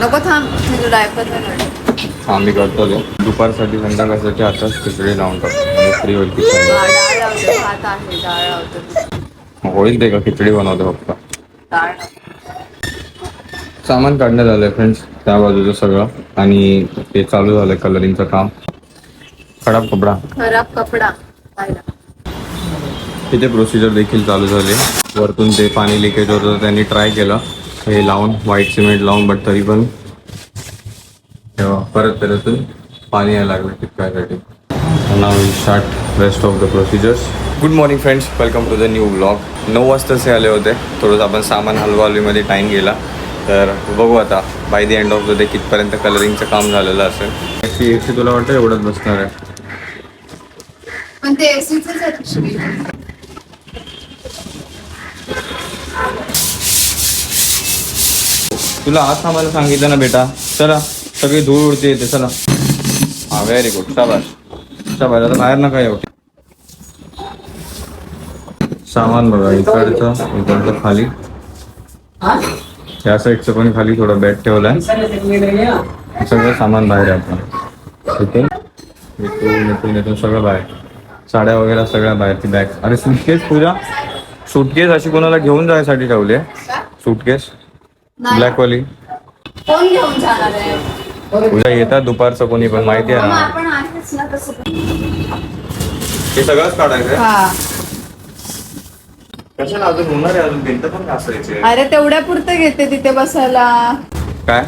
नको थांब मी डायपर नाही आम्ही करतो ते दुपारसाठी संध्याकाळसाठी आताच खिचडी लावून टाकतो. म्हणजे फ्री होईल खिचडी डाळ लावते भात आहे डाळ लावते. होईल ते का? खिचडी बनवतो फक्त. डाळ. लावते. सामान काढण्यात आलंय फ्रेंड्स त्या बाजूचं सगळं. आणि ते चालू झालंय कलरिंगचं काम. खराब कपडा. खराब कपडा. पाहिला. तिथे प्रोसिजर देखील चालू झाली. वरतून ते पाणी लिकेज होत होतं त्यांनी ट्राय केलं. हे लावून व्हाईट सिमेंट लावून बट तरी पण तेव्हा परत त्याच्यातून पाणी यायला लागलं टिपकायसाठी नाव start rest of the procedures good morning friends welcome to the new blog नऊ वाजताचे आले होते. थोडंसं आपण सामान हलवाहलवीमध्ये टाईम गेला. तर बघू आता by the end of the day कितपर्यंत कलरिंगचं काम झालेलं असेल. एसी एसी तुला वाटतं एवढंच बसणार आहे पण ते एसीच आहे तुला आज आम्हाला सांगितलं ना बेटा. चला सगळी धूळ उडते येते चला. हा व्हेरी गुड शाबाश शाबाश आता बाहेर नका येऊ. सामान बघा इकडचं इकडचं खाली. त्या साईडचं पण खाली थोडं बॅट ठेवलाय. सगळं सामान बाहेर आहे आपलं इथून इथून इथून इथून सगळं बाहेर. साड्या वगैरे सगळ्या बाहेर ती बॅग अरे सुटकेस पूजा. सुटकेस अशी कोणाला घेऊन जायसाठी ठेवली आहे? सुटकेस नाही. ब्लॅकवाली. कोण घेऊन जाणार आहे? उद्या येतात दुपारचं कोणी पण माहिती आहे ना. आपण आहेच ना तसं. हे सगळंच काढायचं हा. कशाला अजून होणार आहे? अजून भिंत पण घासायची अरे तेवढ्या पुरतं घेते तिथे बसायला. काय?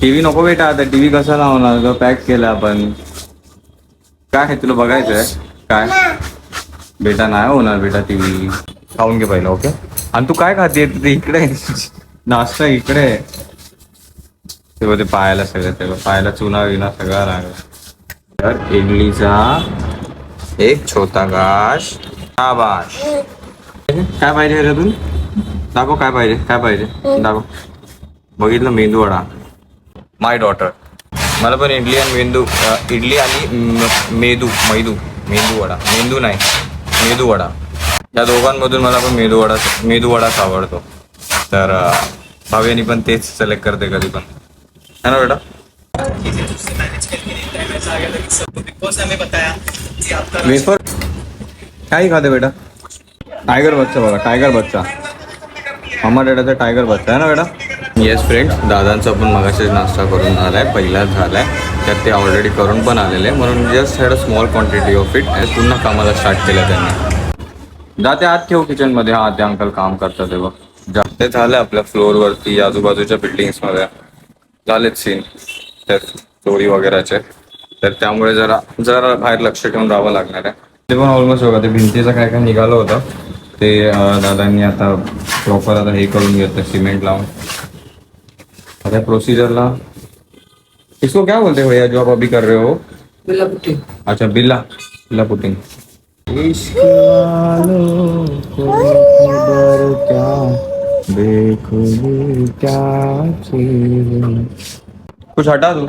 टीव्ही नको बेटा आता टीव्ही कसा लावणार तो पॅक केला आपण. काय आहे तुला बघायचंय काय? बेटा नाही होणार बेटा टीव्ही. खाऊन घे पहिलं ओके? आणि तू काय खाते इकडे. नाश्ता इकडे ते होते पायाला सगळं ते पायाला चुना विना सगळा लागला तर इडलीचा एक छोटा घास आबाश काय पाहिजे रे तू दाखव काय पाहिजे काय पाहिजे? दाखव. बघितलं मेंदू वडा. माय डॉटर मला पण इडली आणि मेंदू इडली आणि मेदू मैदू मेंदू वडा. मेंदू नाही मेदू वडा. या दोघांमधून मला पण मेदू वडा मेदू वडाच आवडतो. तर भाव्यानी पण तेच सिलेक्ट करते कधी पण. है ना बेटा? वेफर काय खाते बेटा? टायगर बच्चा बघा टायगर बच्चा. मामा डेटाचा टायगर बच्चा आहे ना बेटा? येस फ्रेंड दादांचा पण मगाशीच नाश्ता करून झालाय पहिलाच झालाय. त्यात ते ऑलरेडी करून पण आलेले आहे. म्हणून just had a small quantity of it पुन्हा कामाला स्टार्ट केलं त्यांनी. जाते आत ठेव किचनमध्ये. हा ते अंकल काम करतात तेव्हा जाते झालं आपल्या फ्लोअर वरती आजूबाजूच्या बिल्डिंग्समध्ये. झालेत सीन तर चोरी वगैरेचे. तर त्यामुळे जरा जरा बाहेर लक्ष ठेवून राहावं लागणार आहे. ते पण ऑलमोस्ट बघा ते भिंतीचं काय काय निघालं होतं. ते दादांनी आता प्रॉपर आता हे करून घेतलं सिमेंट लावून. आता प्रोसिजरला इसको क्या बोलते हो भैया जो आप अभी कर रहे हो? अच्छा बिल्ला. बिल्ला पुटिंग इश्क वालों को खबर क्या। कुछ हटा दो।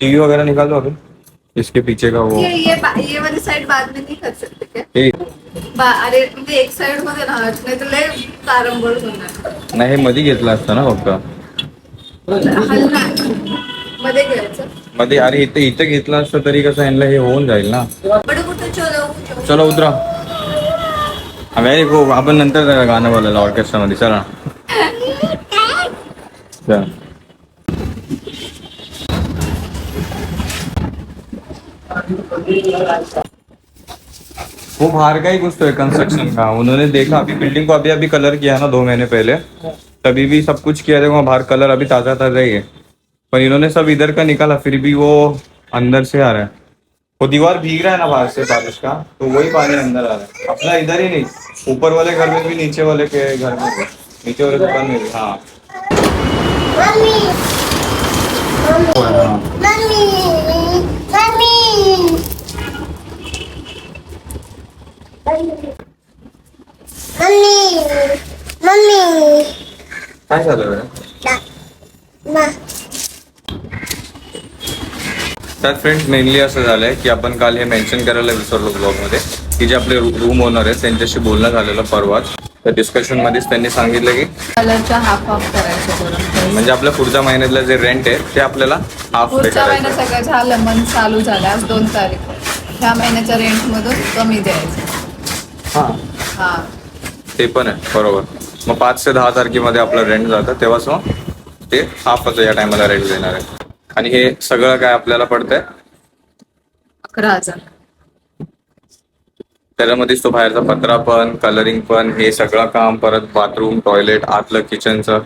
टीवी वगैरह निकाल दो अभी। इसके पीछे का वो। ये ये ये वाली साइड बाद में नहीं कर सकते क्या? अरे म्हणजे एक साइडमध्ये ना नाही तर लय तारंबळ होणार नाही हे मध्ये घेतलं असतं ना फक्त मध्ये घ्यायचं मध्ये अरे इथे इथे घेतलं असतं तरी कसं यांना हे होऊन जाईल ना। चलो उतरा। व्हेरी खूप आपण नंतर गाणं बोलायला ऑर्केस्ट्रा मध्ये चला. वो बाहर का ही कुछ तो है कंस्ट्रक्शन का। उन्होंने देखा, अभी बिल्डिंग को अभी अभी कलर किया ना, दो महीने पहले। तभी भी सब कुछ किया, देखो, बाहर कलर अभी ताज़ा ताज़ा ही है। पर इन्होंने सब इधर का निकाला, फिर भी वो अंदर से आ रहा है। वो दीवार भीग रहा है ना बाहर से बारिश का तो वही पानी अंदर आ रहा है। अपना इधर ही नहीं ऊपर वाले घर में भी नीचे वाले के घर में भी नीचे वाले दुकान में भी हाँ। Mami, हाँ। काय झालं बेटा तर फ्रेंड्स मेनली असं झालंय की आपण काल हे मेन्शन करायला विसरलो ब्लॉगमध्ये की जे आपले रूम ओनर आहेत त्यांच्याशी बोलणं झालेलं परवाच. त्या डिस्कशन मध्येच त्यांनी सांगितलं की हाफ हाफ करायचं म्हणजे आपल्या पुढच्या महिन्यातलं जे रेंट आहे ते आपल्याला हाफ पुढच्या महिन्यात करायचं. सगळं झालं मन चालू झालं आज दोन तारीख. ह्या महिन्याच्या रेंट मधून कमी द्यायचं. हां. हा. ते पण आहे बरोबर. मग पाच ते दहा तारखेमध्ये आपलं रेंट जातं तेव्हाच मग ते हाफच या टायमाला रेंट देणार आहे. आणि हे सगळं काय आपल्याला पडतंय? अकरा हजार. त्याच्यामध्येच तो बाहेरचा पत्रा पण कलरिंग पण हे सगळं काम परत बाथरूम टॉयलेट आतलं किचनचं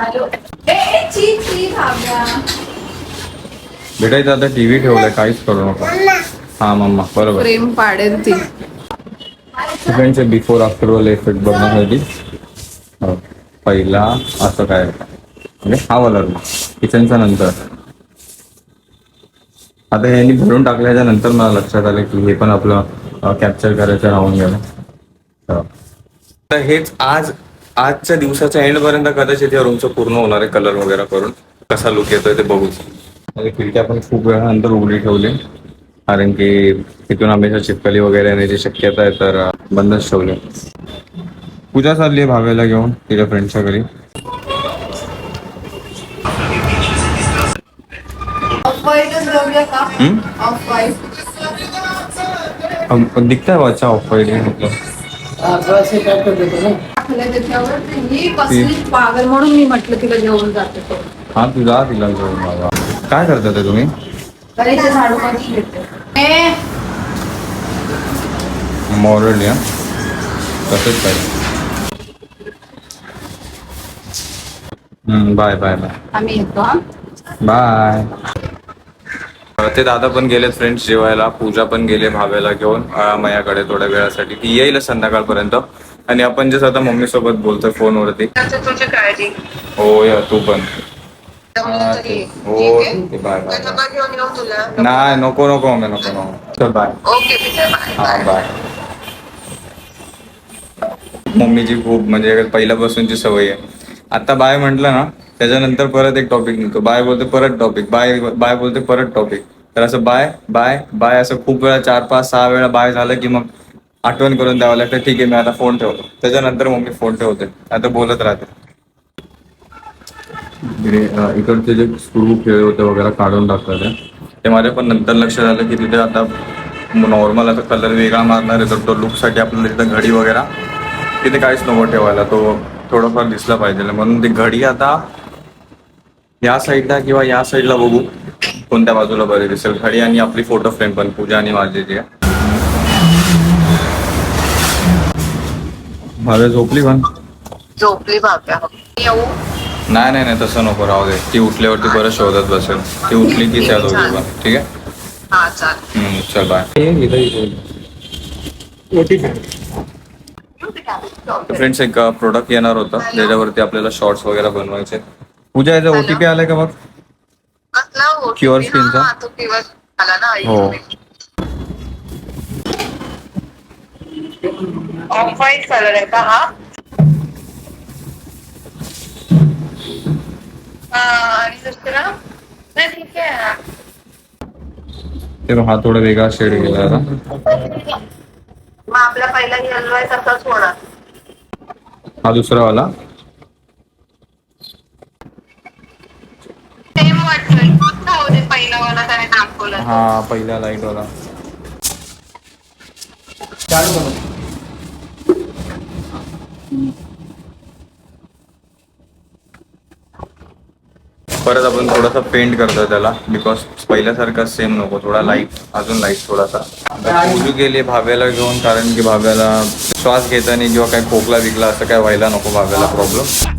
हॅलो. ए ची ची भाव्या भेटायचं आता टीव्ही ठेवलाय काहीच करू नका. हा मम्मा बरोबर. प्रेम पाडेल ती. बिफोर आफ्टर वाले इफेक्ट बघण्यासाठी. हो. पहिला असं काय? म्हणजे हा वाला किचनच्या नंतर. आता यांनी भरून टाकल्याच्या नंतर मला लक्षात आलं की हे पण आपलं कॅप्चर करायचं राहून गेलं. तर. हेच आज आजच्या दिवसाच्या एंड पर्यंत कदाचित या रूमचं पूर्ण होणार आहे कलर वगैरे करून. कसा लुक येतोय ते बघूच खिडक्या पण खूप वेळानंतर उघडी ठेवली. कारण की तिथून हमेशा चिपकली वगैरे येण्याची शक्यता आहे तर बंदच ठेवले. पूजा चालली आहे भावेला घेऊन तिच्या फ्रेंडच्या घरी. दिखता है अच्छा ऑफ वाइट मतलब पागल म्हणून मी म्हटलं तिला घेऊन जाते तो. हा तू जा तिला घेऊन बाबा. काय करता ते तुम्ही? मॉरल या. तसंच पाहिजे. Bye bye bye. आम्ही येतो हा. बाय. ते दादा पण गेलेत फ्रेंड्स जेवायला पूजा पण गेले भाव्याला घेऊन मयाकडे थोड्या वेळासाठी ती येईल संध्याकाळपर्यंत. आणि आपण जे आता मम्मी सोबत बोलतोय फोनवरती. तुझी काळजी. हो या तू पण. हा, बाय बाय नाही नको नको मम्मी नको. नको चल बाय. ओके पिझ्झा बाय हा बाय. मम्मीची खूप म्हणजे पहिल्यापासूनची सवय आहे. आता बाय म्हटलं ना त्याच्यानंतर परत एक टॉपिक निघतो. बाय बोलते परत टॉपिक बाय बाय बोलते परत टॉपिक तर असं बाय बाय बाय असं खूप वेळा चार पाच सहा वेळा बाय झालं की मग आठवण करून द्यावं लागतं. ठीक आहे मी आता फोन ठेवतो. त्याच्यानंतर मम्मी फोन ठेवते आता बोलत राहते. इकडचे जे स्क्रू खेळ होते वगैरे काढून टाकतात ते. ते माझ्या पण नंतर लक्षात आलं की तिथे आता नॉर्मल आता कलर वेगळा मारणार आहे. तर तो लुकसाठी आपल्याला तिथं घडी वगैरे तिथे काहीच नको ठेवायला. तो थोडंफार दिसला पाहिजे. म्हणून ती घडी आता या साईडला किंवा या साईडला बघू. कोणत्या बाजूला बरी दिसेल. घडी आणि आपली फोटो फ्रेम पण पूजा आणि माझी जी आहे. माझ्या झोपली पण? झोपली येऊ. नाही नाही नाही तसं नको राहू दे. ती उठल्यावरती परत शोधत बसेल. ती उठली की त्या दोघी पण. ठीक आहे? हा चल फ्रेंड्स एक प्रोडक्ट येणार होतं. ज्याच्यावरती आपल्याला शॉर्ट्स वगैरे बनवायचे. पूजा याचा ओटीपी आलाय का तो क्युअर ना? हो. ऑफ व्हाईट कलर आहे का हा? हा, थोडा वेगळा शेड गेला मग आपला पहिला येल्लो आहे तसाच होणार. हा दुसरा वाला. सेम वाटतोय. जाऊ दे पहिला वाला त्याने दाखवला हा पहिला लाइट वाला. परत आपण थोडासा पेंट करतो त्याला बिकॉज पहिल्यासारखा सेम नको थोडा लाइट अजून लाइट थोडासा. उजू गेली भाव्याला घेऊन कारण की भाव्याला श्वास घेताना किंवा काही खोकला विकला असं काय व्हायला नको भाव्याला प्रॉब्लेम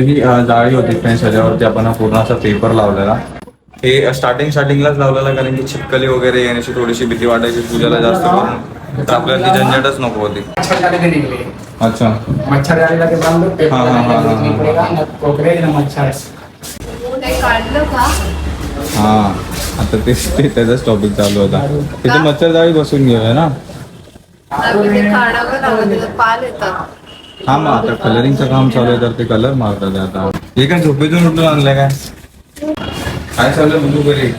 त्याची अं, जाळी होती फ्रेंड्स ह्याच्यावरती आपण हा पूर्ण असा पेपर लावलेला. हे स्टार्टिंग स्टार्टिंगलाच लावलेला कारण की चिपकली वगैरे येण्याची थोडीशी भीती वाटायची पूजाला जास्त करून. तर आपल्याला ती झंझटच नको होती. अच्छा मच्छर जाने लगे बांध दो पेट हाँ, हाँ, हाँ, हाँ, हाँ। पड़ेगा ना कोकरे ना मच्छर. ते काढलं का? हा आता ते ते त्याचाच टॉपिक चालू होता. तिथे मच्छर जाळी बसून घेऊया ना? नक्की ते काढावं लागलं त्याच्यात पाल येतात. हा मग आता कलरिंगचं काम चालू आहे तर ते कलर मारतात आता. हे काय झोपेतून उठून आणलंय काय? काय चालू आहे बघू बरे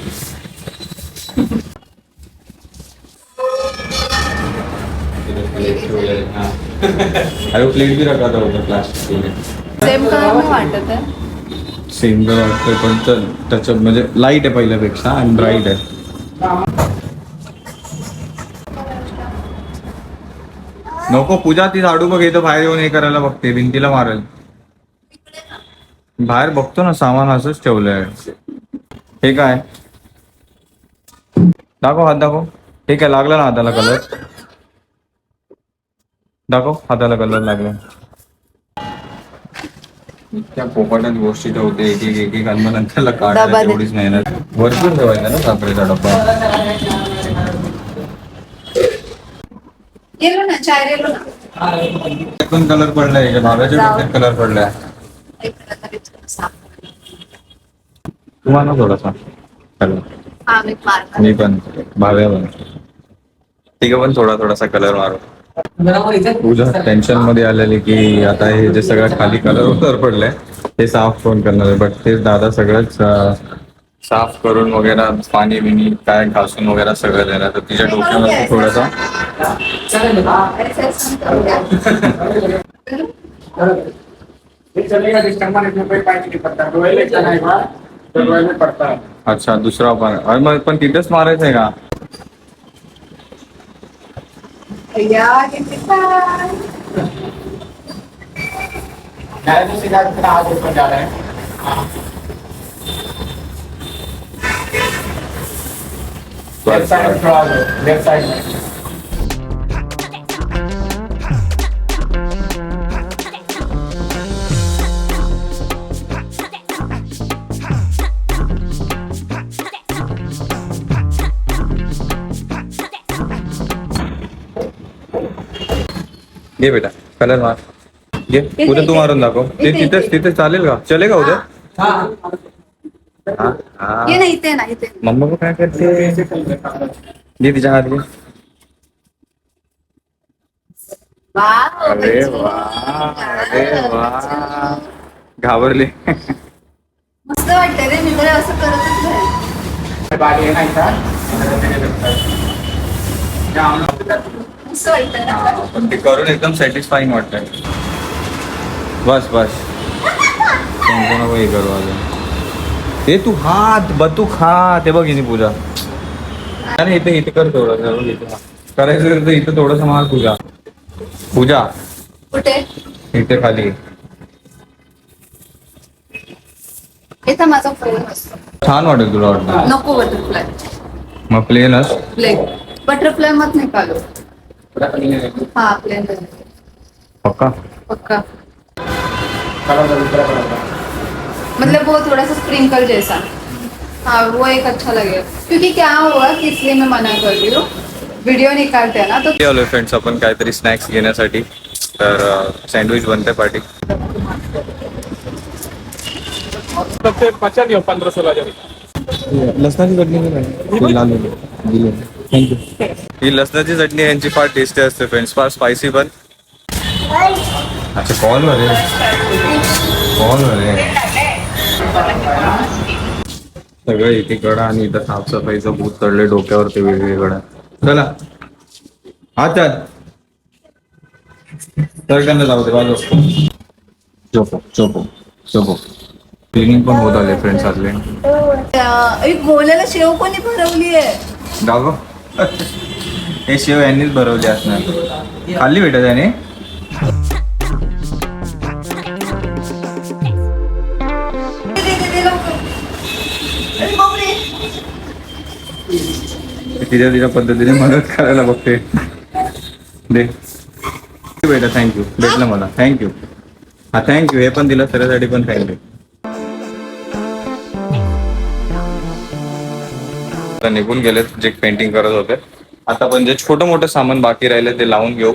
अरे प्लेट भी रखा था होता प्लास्टिक सेम कलर वाटत आहे. सेम तर वाटतंय पण त्याचं म्हणजे लाइट आहे पहिल्यापेक्षा आणि ब्राईट आहे. नको पूजा ती झाडू बघ इथं बाहेर येऊन हे करायला बघते भिंतीला मारेल. बाहेर बघतो ना सामान असंच ठेवलंय. हे काय? दाखव हात दाखव. हे काय लागला ना हाताला कलर दाखव हाताला कलर लागला त्या पोपटात गोष्टी ठेवते एक एक एक एक काढायला दे. एवढीच नाही ना वरतून ठेवायचा ना साखरेचा डब्बा? कलर पडलाय याच्या भागाच्या जाऊ. डोक्यात कलर पडलाय. तुम्हाला थोडासा. कलर मी पण. भाव्या पण. तिघं पण थोडा थोडासा कलर मारू. पूजा टेन्शनमध्ये आलेली की आता हे जे सगळं खाली कलर वगैरे पडलंय ते साफ कोण करणार बट ते दादा सगळंच साफ करून वगैरे पाणी बिनी काय घासून वगैरे सगळं देणार. तर तिच्या डोक्यावरती थोडासा. अच्छा दुसरा पण. अरे मग पण तिथेच मारायचंय का? या लेफ़्ट साइड थोड़ा लेफ़्ट साइड में घे बेटा कलर मार। घे उद्या तू मारून दाखव ते तिथेच इथे. तिथे चालेल का चलेगा। उद्या हाँ हा, हा. ये ना इथे ना इथे. मम्मा को काय करते? तिच्या हात घे वाव, अरे. वा अरे वा घाबरले. मस्त वाटतंय रे मी तर असं करतच नाही. पण ते करून एकदम सॅटिस्फाईंग वाटतंय. बस बस. टेन्शन नको हे करू अजून. हे तू हात बतू खा ते बघ हिने पूजा. अरे इथे इथे कर थोडं. बघ इथे. मार. करायचं तर इथं थोडस मार पूजा. पूजा. कुठे? इथे खाली. इथं माझा फोन असतो. छान वाटेल तुला वाटतं. नको बटरफ्लाय मग प्लेनच प्लेन बटरफ्लाय मत निकालो पूरा clean है। हा प्लेन पक्का? पक्का. मतलब वो थोड़ा सा स्प्रिंकल जैसा। हाँ वो एक अच्छा लगेगा। क्योंकि क्या हुआ कि इसलिए मैं मना कर रही हूँ। वीडियो निकालते हैं ना तो आलोय फ्रेंड्स आपण काहीतरी स्नॅक्स घेण्यासाठी तर सँडविच बनते पार्टी सबसे बचा दियो पंद्रह सोलह जरी. लसणाची चटणी थँक्यू ही लसणाची चटणी यांची फार टेस्टी असते फ्रेंड्स फार स्पायसी पण. अच्छा कॉल वर कॉल वर सगळं एकीकडं आणि इथं साफसफाईचं भूत चढले डोक्यावरती वेगवेगळं. चला. अच्छा तर त्यांना जाऊ दे बाजू चोपो चोपो चोपो क्लिनिंग पण होत आले फ्रेंड्स एक गोल्याला शेव कोणी भरवली आहे गाव हे शेव यांनीच भरवले असणार. खाल्ली बेटा त्याने तिच्या तिच्या पद्धतीने मदत करायला बघते. दे. बेटा थँक्यू भेटलं मला. थँक्यू हा थँक्यू हे पण दिलं. त्याच्यासाठी पण थँक्यू निघून गेलेत जे पेंटिंग करत होते. आता पण जे छोटं मोठं सामान बाकी राहिलं ते लावून घेऊ.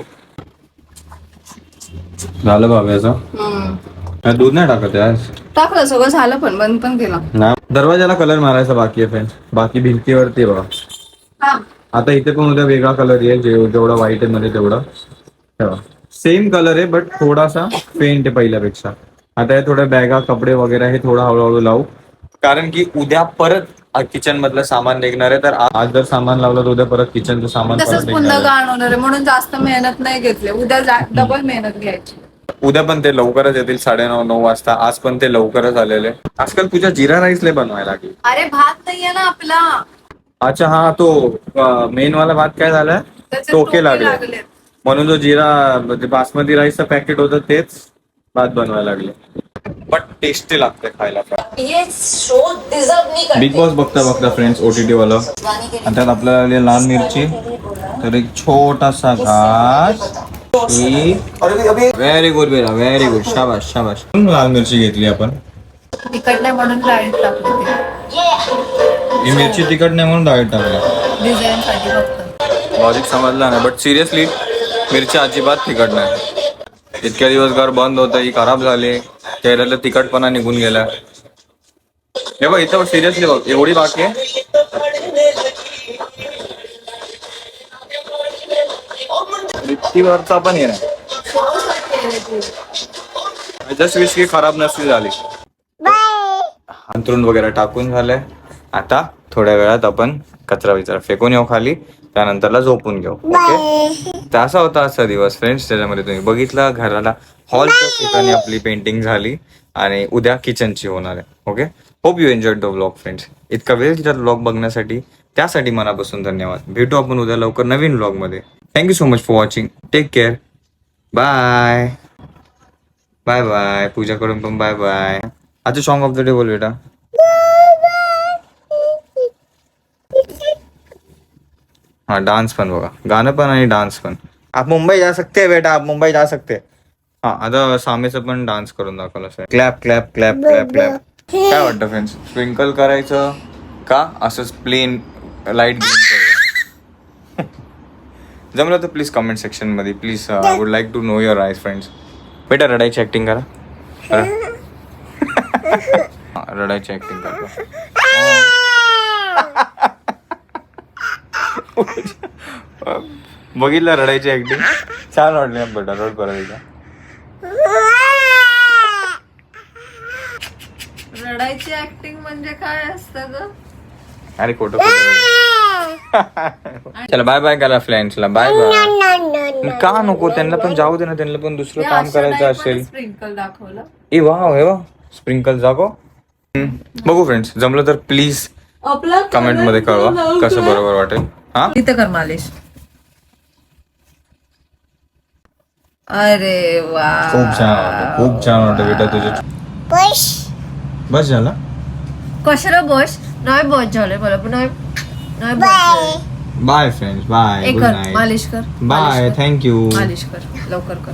झालं बाब्याचं दूध नाही टाकत आहे आज. टाकलं सगळं झालं पण बंद पण केलं. दरवाजाला कलर मारायचा बाकी आहे फ्रेंड्स बाकी भिंतीवरती बघा. हा आता इथे पण उद्या वेगळा कलर येईल जे- जेवढा व्हाईट आहे मध्ये तेवढा. सेम कलर आहे बट थोडासा पेंट आहे पहिल्यापेक्षा. आता हे थोड्या बॅगा कपडे वगैरे हे थोडं हळूहळू लावू. कारण की उद्या परत किचन मधलं सामान निघणार आहे तर आज जर सामान लावलं तर उद्या परत किचनचं सामान परत तसंच निघणार पुन्हा आहे. होणार आहे म्हणून जास्त मेहनत नाही घेतली. उद्या डबल मेहनत घ्यायची. उद्या पण ते लवकरच येतील साडेनऊ नऊ वाजता. आज पण ते लवकरच आलेले. आजकाल तुझ्या जिरा राईस लय बनवायला लागली. अरे भात नाहीये ना आपला. अच्छा हा तो मेन वाला भात काय झालाय त्याचे टोके लागले. लागलेत. म्हणून जो जिरा म्हणजे बासमती राईसचं पॅकेट होतं तेच भात बनवायला लागले. बट टेस्टी लागते खायला. पण ये शो डिजर्व नहीं करते. बिग बॉस बघता बघता फ्रेंड्स ओटीटी वाला. आणि त्यात आपल्याला आली लाल मिरची. तर एक छोटासा घास. व्हेरी गुड बेटा व्हेरी गुड शाबाश शाबाश लाल मिरची घेतली आपण. नाही म्हणून टाकली ही मिरची तिखट नाही म्हणून डाळीत टाकली. डिझाईन साठी फक्त. लॉजिक समजला नाही बट सिरियसली मिरची अजिबात तिखट नाही. इतक्या दिवस घर बंद होतं ही खराब झाली. चेहऱ्याला तिखटपणा निघून गेला. हे बघ इथं सिरियसली बघ एवढी बाकी आहे? वरचा पण ये जस्ट विश की खराब नसली झाली. बाय अंथरूण वगैरे टाकून झालंय. आता थोड्या वेळात आपण कचरा विचरा फेकून येऊ खाली त्यानंतरला झोपून घेऊ ओके? तर असा होता आजचा दिवस फ्रेंड्स त्याच्यामध्ये तुम्ही बघितलं घराला हॉलच्या ठिकाणी आपली पेंटिंग झाली आणि उद्या किचनची होणार आहे okay? Hope you enjoy the vlog friends इतका वेळ तिथं व्लॉग बघण्यासाठी त्यासाठी मनापासून धन्यवाद. भेटू आपण उद्या लवकर नवीन व्लॉगमध्ये thank you so much for watching take care bye bye bye puja करून पण बाय बाय आजचं सॉन्ग ऑफ द डे बोल बेटा. हाँ डांस पण बघा गाणं पण आणि डान्स पण आप मुंबई जा सकते हैं बेटा आप मुंबई जा सकते हैं. हा आता सामेचं पण डान्स करून दाखवलं sir clap clap clap clap clap काय वाटतं फ्रेंड्स स्प्रिंकल करायचं का? असंच प्लेन लाइट घेऊन जमलं तर प्लीज कमेंट सेक्शनमध्ये please I would like to know your eyes friends बेटा रडायची ऍक्टिंग करा. करा. हा, रडायची ऍक्टिंग करतो. बघितलं रडायची ऍक्टिंग छान वाटली बेटा रोड परत एकदा. रडायची ऍक्टिंग म्हणजे काय असतं ग? अरे खोटं खोटं चला बाय बाय करा फ्रेंड्सला बाय बाय का नको? त्यांना पण जाऊ दे ना त्यांना पण दुसरं काम करायचं असेल. स्प्रिंकल दाखवलं. ए वा हे वा. स्प्रिंकल जागो. बघू फ्रेंड्स जमलं तर प्लीज आपला कमेंटमध्ये कळवा कसं बरोबर वाटेल. हा? तिथं कर मालिश। अरे वा खूप छान खूप छान वाटतं बेटा तुझे। बस। बस झाला? कशाला बस? नाही बस झाले मला पण नाही नाही बस बाय बाय फ्रेंड्स बाय हे गुड कर नाईट मालिश कर बाय थँक्यू मालिश कर. लवकर कर.